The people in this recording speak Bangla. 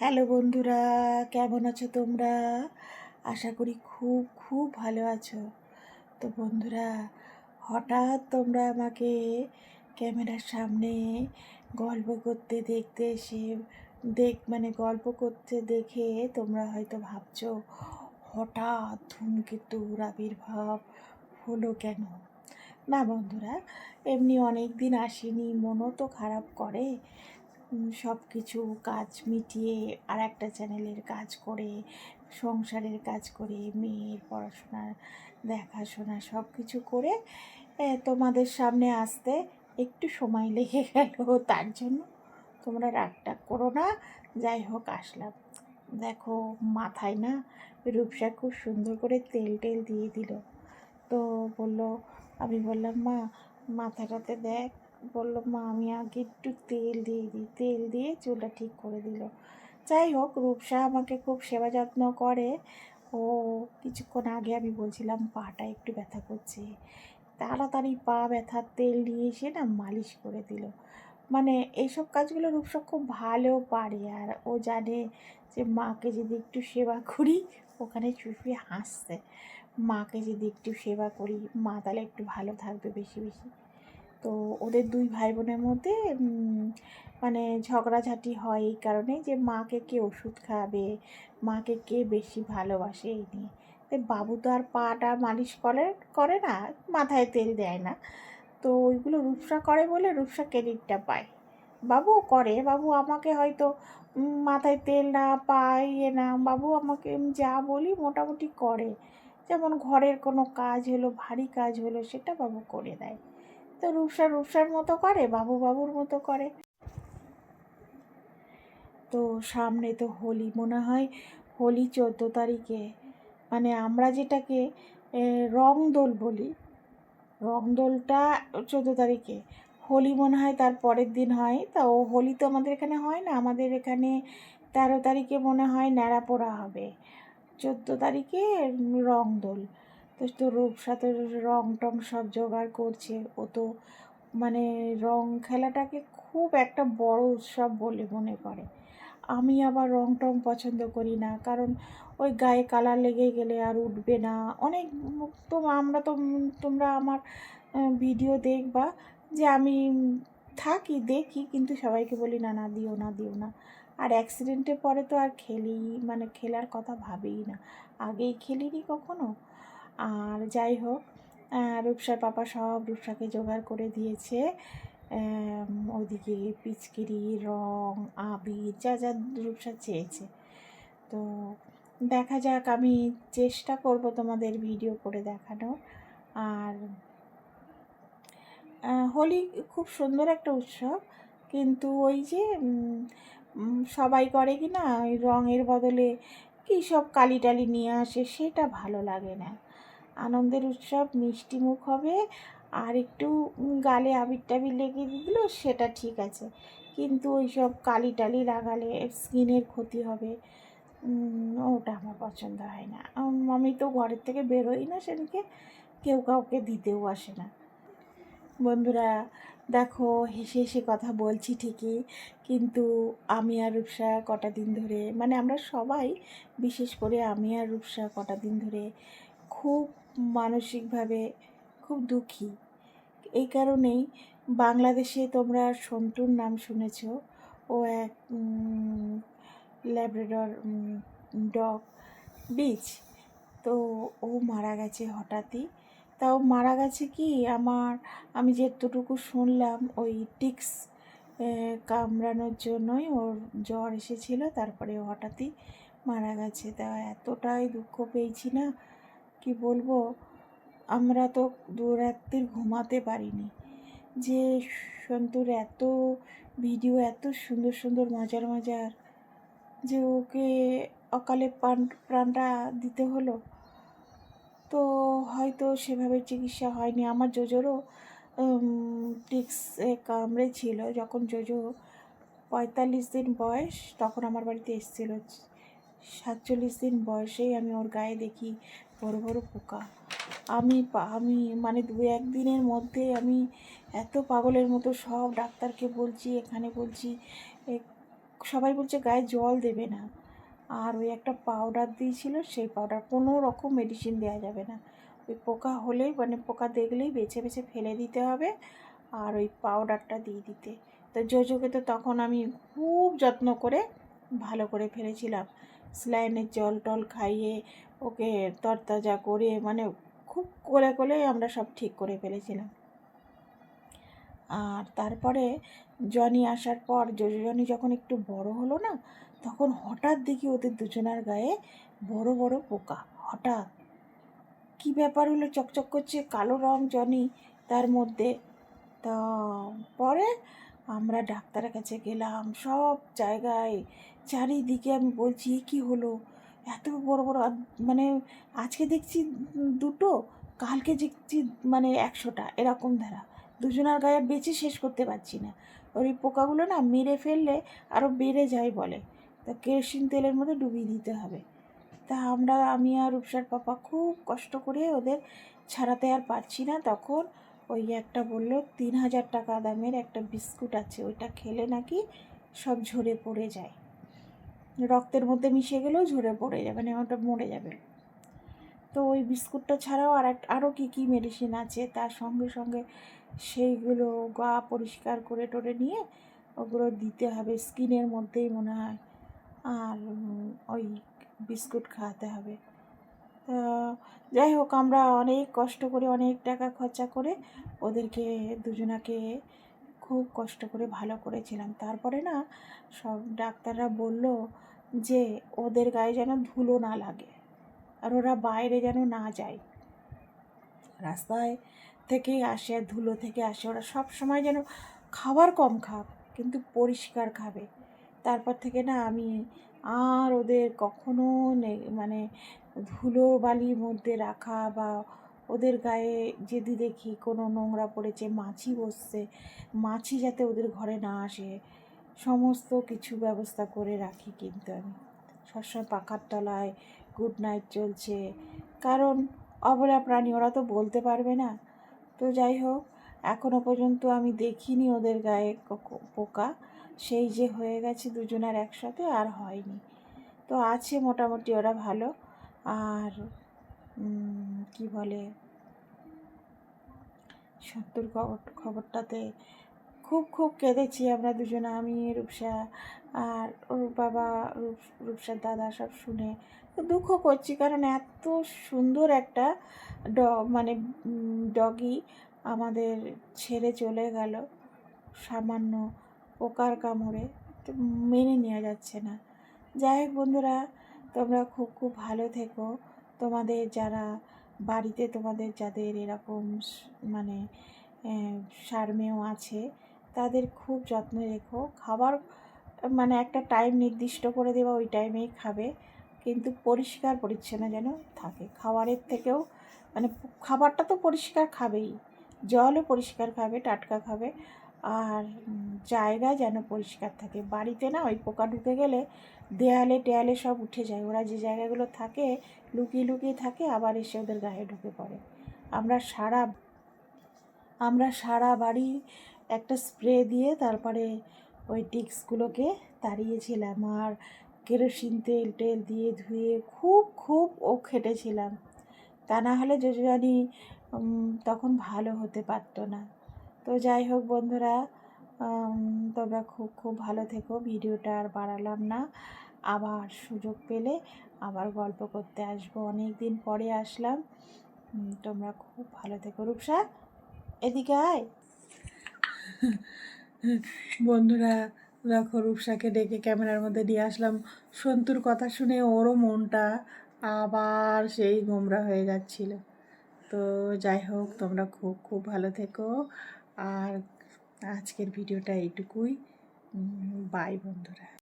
হ্যালো বন্ধুরা, কেমন আছো তোমরা? আশা করি খুব খুব ভালো আছো। তো বন্ধুরা, হঠাৎ তোমরা আমাকে ক্যামেরার সামনে গল্প করতে, দেখতে এসে, দেখ মানে গল্প করতে দেখে তোমরা হয়তো ভাবছ, হঠাৎ ধূমকেতুর আবির্ভাব হলো কেন? না বন্ধুরা, এমনি অনেক দিন আসেনি, মনও তো খারাপ করে। সব কিছু কাজ মিটিয়ে আর একটা চ্যানেলের কাজ করে, সংসারের কাজ করে, মেয়ের পড়াশোনার দেখাশোনা সব কিছু করে তোমাদের সামনে আসতে একটু সময় লেগে গেল। তার জন্য তোমরা রাগটা করো না। যাই হোক, আসলাম। দেখো, মাথায় না রূপসা খুব সুন্দর করে তেল টেল দিয়ে দিল। তো বলল, আমি বললাম, মা, মাথাটাতে দেখ বলল, মা, আমি আগে একটু তেল দিয়ে দিই। তেল দিয়ে চুলটা ঠিক করে দিল। যাই হোক, রূপসা আমাকে খুব সেবা যত্ন করে। ও কিছুক্ষণ আগে আমি বলছিলাম, পাটা একটু ব্যথা করছে। তাড়াতাড়ি পা ব্যথার তেল নিয়ে এসে না মালিশ করে দিল। মানে এইসব কাজগুলো রূপসা খুব ভালো পারে আর ও জানে যে মাকে যদি একটু সেবা করি, ওখানে চুপি হাসছে। মাকে যদি একটু সেবা করি, মা তাহলে একটু ভালো থাকবে বেশি বেশি। তো ওদের দুই ভাই বোনের মধ্যে মানে ঝগড়াঝাটি হয় এই কারণে যে মাকে কে ওষুধ খাওয়াবে মাকে কে বেশি ভালোবাসে এই নিয়ে। তো বাবু তো আর পাটা মালিশ করে করে না, মাথায় তেল দেয় না। তো ওইগুলো রূপসা করে বলে রূপসা ক্রেডিটটা পায়। বাবুও করে, বাবু আমাকে হয়তো মাথায় তেল না পায় ইয়ে না, বাবু আমাকে যা বলি মোটামুটি করে। যেমন ঘরের কোনো কাজ হলো, ভারী কাজ হলো, সেটা বাবু করে দেয়। তো রূপসা রূপসার মতো করে, বাবু বাবুর মতো করে। তো সামনে তো হোলি মনে হয়, হোলি চোদ্দ তারিখে। মানে আমরা যেটাকে রং দোল বলি। রং দোলটা চোদ্দ তারিখে। হোলি মনে হয় তার পরের দিন হয়। তা ও হোলি তো আমাদের এখানে হয় না। আমাদের এখানে তেরো তারিখে মনে হয় ন্যাড়া পোড়া হবে। চোদ্দ তারিখে রং দোল তো তো রূপসা তো রং টং সব জোগাড় করছে। ও তো মানে রং খেলাটাকে খুব একটা বড় উৎসব বলে মনে করে। আমি আবার রং টং পছন্দ করি না, কারণ ওই গায়ে কালার লেগে গেলে আর উঠবে না। অনেক তো আমরা তো তোমরা আমার ভিডিও দেখবা যে আমি থাকি, দেখি, কিন্তু সবাইকে বলি, না না, দিও না দিও না। আর অ্যাক্সিডেন্টের পরে তো আর খেলি মানে খেলার কথা ভাবেই না। আগেই খেলিনি কখনো? আর যাই হোক রূপসার পাপা সব রূপসাকে জোগাড় করে দিয়েছে। ওদিকে পিচকিরি, রং, আবির, যা যা রূপসা চেয়েছে। তো দেখা যাক, আমি চেষ্টা করব তোমাদের ভিডিও করে দেখানোর। আর হোলি খুব সুন্দর একটা উৎসব। কিন্তু ওই যে সবাই করে কি না, ওই রঙের বদলে কী সব কালি টালি নিয়ে আসে, সেটা ভালো লাগে না। আনন্দের উৎসব, মিষ্টি মুখ হবে, আর একটু গালে আবির টাবির লেগে দিল সেটা ঠিক আছে। কিন্তু ওই সব কালি টালি লাগালে স্কিনের ক্ষতি হবে। ওটা আমার পছন্দ হয় না। আমি তো ঘরের থেকে বেরোই না সেদিকে কেউ কাউকে দিতেও আসে না। বন্ধুরা, দেখো, হেসে হেসে কথা বলছি ঠিকই, কিন্তু আমি আর রূপসা কটা দিন ধরে মানে আমরা সবাই, বিশেষ করে আমি আর রূপসা কটা দিন ধরে, খুব মানসিকভাবে খুব দুঃখী। এই কারণেই বাংলাদেশে তোমরা সন্তুর নাম শুনেছ। ও এক ল্যাব্রাডর ডগ বিচ তো ও মারা গেছে হঠাৎই। তাও মারা গেছে কি? আমার, আমি যেতটুকু শুনলাম, ওই টিক্স কামড়ানোর জন্যই ওর জ্বর এসেছিল, তারপরে হঠাৎই মারা গেছে। তা এতটাই দুঃখ পেয়েছি না। কি বলব? আমরা তো দু রাত্রির ঘুমাতে পারিনি। যে সন্তুর এত ভিডিও, এত সুন্দর সুন্দর, মজার মজার, যে ওকে অকালে প্রাণ প্রাণটা দিতে হলো। তো হয়তো সেভাবে চিকিৎসা হয়নি। আমার জোজোরও টিক্স কামড়ে ছিল। যখন জোজো পঁয়তাল্লিশ দিন বয়স, তখন আমার বাড়িতে এসেছিল। সাতচল্লিশ দিন বয়সেই আমি ওর গায়ে দেখি বড় বড় পোকা। আমি আমি মানে দু একদিনের মধ্যে আমি এত পাগলের মতো সব ডাক্তারকে বলছি, এখানে বলছি সবাই বলছে গায়ে জল দেবে না। আর ওই একটা পাউডার দিয়েছিল, সেই পাউডার কোনো রকম মেডিসিন দেওয়া যাবে না। ওই পোকা হলেই মানে পোকা দেখলেই বেছে বেছে ফেলে দিতে হবে আর ওই পাউডারটা দিয়ে দিতে। তো জোজোকে তো তখন আমি খুব যত্ন করে ভালো করে ফেলেছিলাম। স্লাইনের জল টল খাইয়ে ওকে তরতাজা করে মানে খুব কোলে কোলে আমরা সব ঠিক করে ফেলেছিলাম। আর তারপরে জনি আসার পর জনি যখন একটু বড় হলো না, তখন হঠাৎ দেখি ওদের দুজনার গায়ে বড় বড় পোকা, হঠাৎ। কি ব্যাপার হলো? চকচক করছে, কালো রং জনি তার মধ্যে। তা পরে আমরা ডাক্তারের কাছে গেলাম, সব জায়গায়। চারিদিকে আমি বলছি, "এ কি হলো? এত বড় বড় মানে আজকে দেখছি দুটো, কালকে দেখছি মানে একশোটা, এরকম ধারা। দুজনার গায়ে বেঁচে শেষ করতে পারছি না। ওই পোকাগুলো না মেরে ফেললে আরও বেড়ে যায় বলে। তা কেরোসিন তেলের মধ্যে ডুবিয়ে দিতে হবে। তা আমরা, আমি আর রূপসার পাপা খুব কষ্ট করে ওদের ছাড়াতে আর পারছি না। তখন ওই একটা বলল, তিন হাজার টাকা দামের একটা বিস্কুট আছে, ওইটা খেলে নাকি সব ঝরে পড়ে যায়। রক্তের মধ্যে মিশে গেলেও ঝরে পড়ে যাবে মানে ওটা মরে যাবে। তো ওই বিস্কুটটা ছাড়াও আর এক আরও কী কী মেডিসিন আছে, তার সঙ্গে সঙ্গে সেইগুলো গা পরিষ্কার করে টোরে নিয়ে ওগুলো দিতে হবে, স্কিনের মধ্যেই মনে হয়। আর ওই বিস্কুট খাওয়াতে হবে। যাই হোক, আমরা অনেক কষ্ট করে, অনেক টাকা খরচা করে ওদেরকে দুজনাকে খুব কষ্ট করে ভালো করেছিলাম। তারপরে না, সব ডাক্তাররা বলল যে ওদের গায়ে যেন ধুলো না লাগে আর ওরা বাইরে যেন না যায়। রাস্তায় থেকেই আসে, ধুলো থেকে আসে, ওরা সব সময় যেন খাবার কম খাক, কিন্তু পরিষ্কার খাবে। তারপর থেকে না, আমি আর ওদের কখনো মানে ধুলো বালির মধ্যে রাখা বা ওদের গায়ে যদি দেখি কোনো নোংরা পড়েছে, মাছি বসছে, মাছি যাতে ওদের ঘরে না আসে, সমস্ত কিছু ব্যবস্থা করে রাখি কিন্তু আমি। সবসময় পাখার তলায় গুড নাইট চলছে। কারণ অবলা প্রাণী, ওরা তো বলতে পারবে না। তো যাই হোক এখনও পর্যন্ত আমি দেখিনি ওদের গায়ে পোকা। সেই যে হয়ে গেছে দুজনের একসাথে আর হয়নি। তো আছে মোটামুটি ওরা ভালো। আর কি বলে? সত্তর খবর, খবরটাতে খুব খুব কেঁদেছি আমরা দুজনে, আমি, রূপসা আর ওর বাবা, রূপ, রূপসার দাদা সব শুনে। দুঃখ করছি কারণ এত সুন্দর একটা ড মানে ডগি আমাদের ছেড়ে চলে গেল সামান্য পোকার কামড়ে। মেনে নেওয়া যাচ্ছে না। যাই হোক বন্ধুরা তোমরা খুব খুব ভালো থেকো। তোমাদের যারা বাড়িতে তোমাদের যাদের এরকম মানে সারমেয় আছে, তাদের খুব যত্ন রেখো। খাবার মানে একটা টাইম নির্দিষ্ট করে দেওয়া ওই টাইমেই খাবে। কিন্তু পরিষ্কার পরিচ্ছন্ন যেন থাকে। খাবারের থেকেও মানে খাবারটা তো পরিষ্কার খাবেই। জলও পরিষ্কার খাবে, টাটকা খাবে। আর জায়গা যেন পরিষ্কার থাকে। বাড়িতে না ওই পোকা ঢুকে গেলে দেয়ালে টেয়ালে সব উঠে যায়। ওরা যে জায়গাগুলো থাকে, লুকিয়ে লুকিয়ে থাকে, আবার এসে ওদের গায়ে ঢুকে পড়ে। আমরা সারা আমরা সারা বাড়ি একটা স্প্রে দিয়ে তারপরে ওই টিক্সগুলোকে তাড়িয়েছিলাম আর কেরোসিন তেল, টেল দিয়ে ধুয়ে খুব খুব ও খেটেছিলাম। তা না হলে যোজনী তখন ভালো হতে পারতো না। তো যাই হোক বন্ধুরা তোমরা খুব খুব ভালো থেকো। ভিডিওটা আর বাড়ালাম না। আবার সুযোগ পেলে আবার গল্প করতে আসব। অনেক দিন পরে আসলাম। তোমরা খুব ভালো থেকো। রূপসা, এদিকে আয়। বন্ধুরা, দেখো রূপসাকে ডেকে ক্যামেরার মধ্যে নিয়ে আসলাম। সন্তুর কথা শুনে ওরও মনটা আবার সেই গোমরা হয়ে যাচ্ছিল। তো যাই হোক, তোমরা খুব খুব ভালো থেকো। আর আজকের ভিডিওটা এইটুকুই। বাই বন্ধুরা।